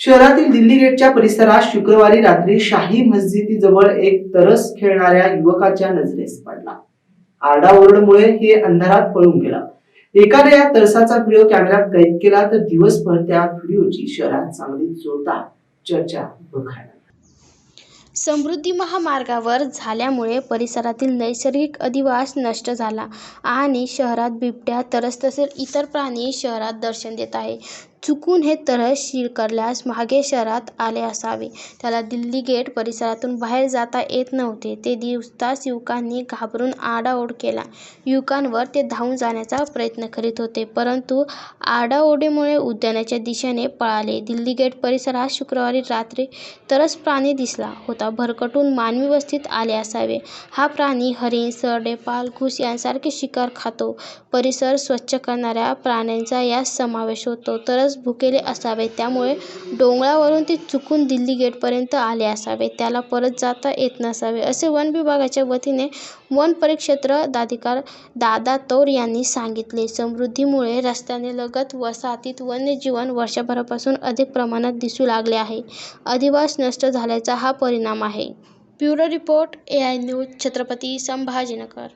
शहरातील दिल्ली गेटच्या परिसरात शुक्रवारी रात्री शाही मस्जिदीजवळ एक तरस खेळणाऱ्या युवकाच्या नजरेस पडला. आरडाओरडमुळे हे अंधारात पळून गेला. एकाने या तरसाचा व्हिडिओ कॅमेऱ्यात कैद केला तर दिवसभर त्या व्हिडिओची शहरात चांगली जोरदार चर्चा बघायला समृद्धी महामार्गावर झाल्यामुळे परिसरातील नैसर्गिक अधिवास नष्ट झाला आणि शहरात बिबट्या तरस तसेच इतर प्राणी शहरात दर्शन देत आहे चुकून हे तरस शिरकल्यास मागे शहरात आले असावे. त्याला दिल्ली गेट परिसरातून बाहेर जाता येत नव्हते. ते दिवसाच युवकांनी घाबरून आरडाओरड केला. युवकांवर ते धावून जाण्याचा प्रयत्न करीत होते परंतु आरडाओरडीमुळे उद्यानाच्या दिशेने पळाले. दिल्ली गेट परिसरात शुक्रवारी रात्री तरस प्राणी दिसला होता. भरकटून मानवी वस्तीत आले असावे. हा प्राणी हरिण सरडे पाल घुस यांसारखे शिकार खातो. परिसर स्वच्छ करणाऱ्या प्राण्यांचा यात समावेश होतो. तरस भुकेले असावे. त्यामुळे डोंगरावरून ते चुकून दिल्ली गेटपर्यंत आले असावे. त्याला परत जाता येत नसावे असे वन विभागाच्या वतीने वन परिक्षेत्र दाधिकार दादा तौर यांनी सांगितले. समृद्धीमुळे रस्त्याने लगत वसाहतीत वन्यजीवन वर्षभरापासून अधिक प्रमाणात दिसू लागले आहे. अधिवास नष्ट झाल्याचा हा परिणाम आहे. Bureau report A I news Chhatrapati Sambhajinagar.